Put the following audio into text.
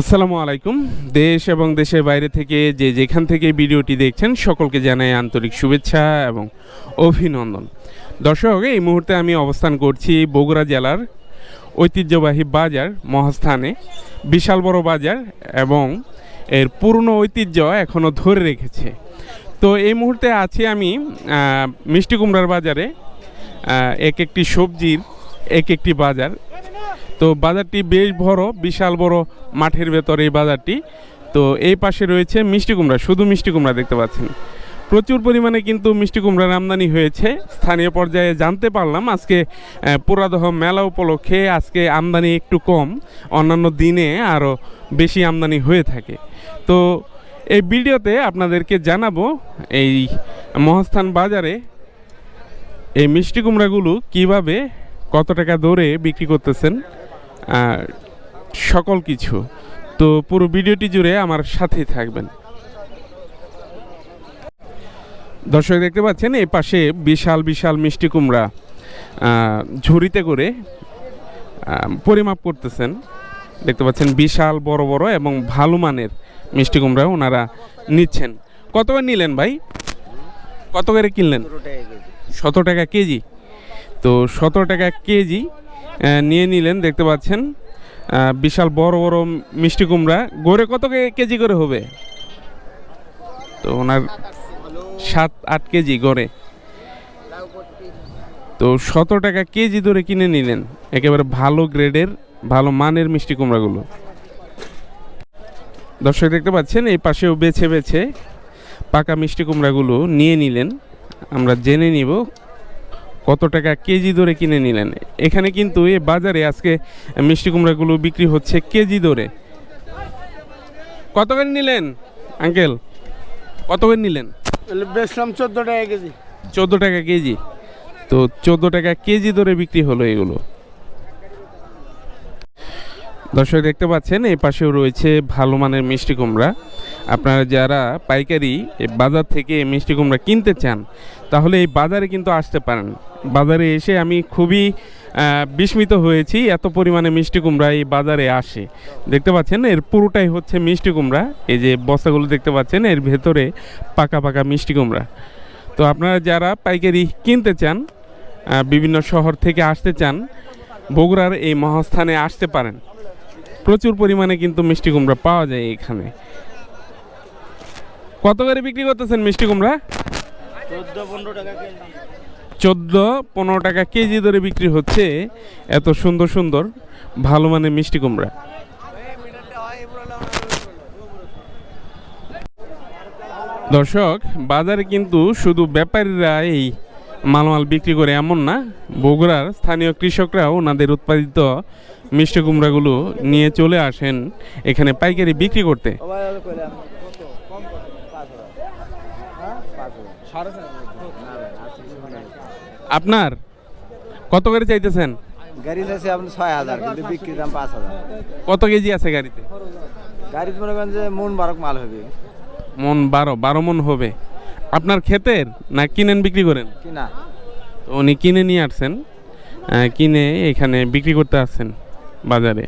আসসালামু আলাইকুম। দেশ এবং দেশের বাইরে থেকে যে যেখান থেকে ভিডিওটি দেখছেন, সকলকে জানাই আন্তরিক শুভেচ্ছা এবং অভিনন্দন। দর্শক, এই মুহূর্তে আমি অবস্থান করছি বগুড়া জেলার ঐতিহ্যবাহী বাজার মহাস্থানে, বিশাল বড় বাজার এবং এর পুরনো ঐতিহ্য এখনও ধরে রেখেছে। তো এই মুহূর্তে আছি আমি মিষ্টি কুমড়ার বাজারে এক একটি সবজির এক একটি বাজার। তো বাজারটি বেশ বড়, বিশাল বড় মাঠের ভেতর এই বাজারটি। তো এই পাশে রয়েছে মিষ্টি কুমড়া, শুধু মিষ্টি কুমড়া দেখতে পাচ্ছেন। প্রচুর পরিমাণে কিন্তু মিষ্টি কুমড়ার আমদানি হয়েছে। স্থানীয় পর্যায়ে জানতে পারলাম আজকে পুরাদহ মেলা উপলক্ষে আজকে আমদানি একটু কম, অন্যান্য দিনে আরও বেশি আমদানি হয়ে থাকে। তো এই ভিডিওতে আপনাদেরকে জানাব, এই মহাস্থান বাজারে এই মিষ্টি কুমড়াগুলো কীভাবে, কত টাকা দরে বিক্রি করতেছেন সকল কিছু। তো পুরো ভিডিওটি জুড়ে আমার সাথেই থাকবেন। দর্শক দেখতে পাচ্ছেন এই পাশে বিশাল বিশাল মিষ্টি কুমড়া ঝুড়িতে করে পরিমাপ করতেছেন। দেখতে পাচ্ছেন বিশাল বড় বড় এবং ভালো মানের মিষ্টি কুমড়া ওনারা নিচ্ছেন। কত করে নিলেন ভাই? কত করে কিনলেন? শত টাকা কেজি। তো সতেরো টাকা কেজি নিয়ে নিলেন, দেখতে পাচ্ছেন। বিশাল বড় বড় মিষ্টি কুমড়া। গড়ে কত কেজি করে হবে? তো ওনার সাত আট কেজি গড়ে। তো সতেরো টাকা কেজি ধরে কিনে নিলেন। একেবারে ভালো গ্রেডের, ভালো মানের মিষ্টি কুমড়াগুলো। দর্শক, দেখতে পাচ্ছেন, এই পাশেও বেছে বেছে পাকা মিষ্টি কুমড়াগুলো নিয়ে নিলেন। আমরা জেনে নিব কত টাকা কেজি ধরে কিনে নিলেন? এখানে কিন্তু এই বাজারে আজকে মিষ্টি কুমড়াগুলো বিক্রি হচ্ছে কেজি ধরে কত করে নিলেন আঙ্কেল? কত করে নিলেন? বেচলাম চোদ্দ টাকা কেজি। চোদ্দ টাকা কেজি। তো চোদ্দ টাকা কেজি ধরে বিক্রি হলো এগুলো। দর্শক দেখতে পাচ্ছেন এই পাশেও রয়েছে ভালো মানের মিষ্টি কুমড়া। আপনারা যারা পাইকারি বাজার থেকে মিষ্টি কুমড়া কিনতে চান তাহলে এই বাজারে কিন্তু আসতে পারেন। বাজারে এসে আমি খুবই বিস্মিত হয়েছি। এত পরিমাণে মিষ্টি কুমড়া এই বাজারে আসে। দেখতে পাচ্ছেন, এর পুরোটাই হচ্ছে মিষ্টি কুমড়া। এই যে বস্তাগুলো দেখতে পাচ্ছেন, এর ভেতরে পাকা পাকা মিষ্টি কুমড়া। তো আপনারা যারা পাইকারি কিনতে চান বিভিন্ন শহর থেকে আসতে চান, বগুড়ার এই মহাস্থানে আসতে পারেন। প্রচুর পরিমাণে কিন্তু মিষ্টি কুমড়া পাওয়া যায় এখানে। কত করে বিক্রি করতেছেন মিষ্টি কুমড়া? চোদ্দ পনেরো টাকা চোদ্দ, পনেরো টাকা কেজি ধরে বিক্রি হচ্ছে এত সুন্দর সুন্দর ভালো মানের মিষ্টি কুমড়া। দর্শক, বাজারে কিন্তু শুধু ব্যাপারীরা এই মালমাল বিক্রি করে এমন না, বগুড়ার স্থানীয় কৃষকরাও ওনাদের উৎপাদিত মিষ্টি কুমড়াগুলো নিয়ে চলে আসেন এখানে পাইকারি বিক্রি করতে। আপনার? কত করে চাইতেছেন? গাড়ি আছে আপনার ছয় হাজার কিন্তু বিক্রির দাম পাঁচ হাজার। কত কেজি আছে গাড়িতে? গাড়িতে মনে করেন যে মন বারক মাল হবে। মন বারো বারো মন হবে। আপনার ক্ষেতের না কিনেন বিক্রি করেন? কি না তো উনি কিনে নিয়ে আসছেন কিনে এখানে বিক্রি করতে আসছেন বাজারে।